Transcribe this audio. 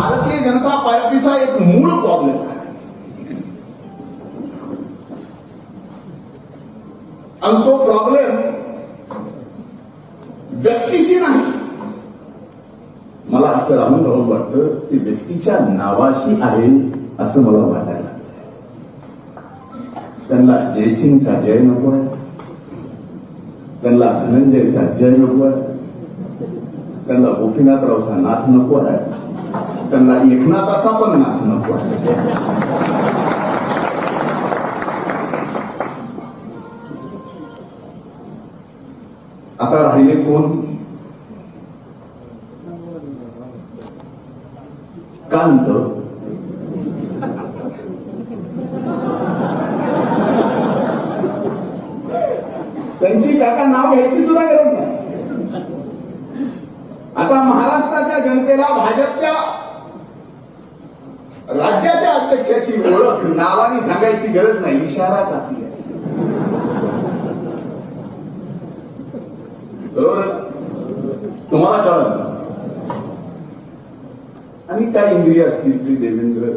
भारतीय जनता पार्टीचा एक मूळ प्रॉब्लेम आहे. आणि तो प्रॉब्लेम व्यक्तीशी नाही. मला असं राहून राहून वाटतं ती व्यक्तीच्या नावाशी आहे असं मला वाटायला त्यांना जयसिंगचा जय नको आहे. त्यांना धनंजयचा जय नको आहे. त्यांना गोपीनाथरावचा नाथ नको आहे. त्यांना एकनाथाचा पण नाथ नको आता राहिले कोण कांत त्यांची काका नाव घ्यायची सुद्धा गरज नाही आता महाराष्ट्राच्या जनतेला भाजपच्या राज्याच्या अध्यक्षाची ओळख नावाने सांगायची गरज नाही इशारा काफी आहे. बरोबर? तुम्हाला कळलं आणि काय इंद्रिय असतील ती देवेंद्र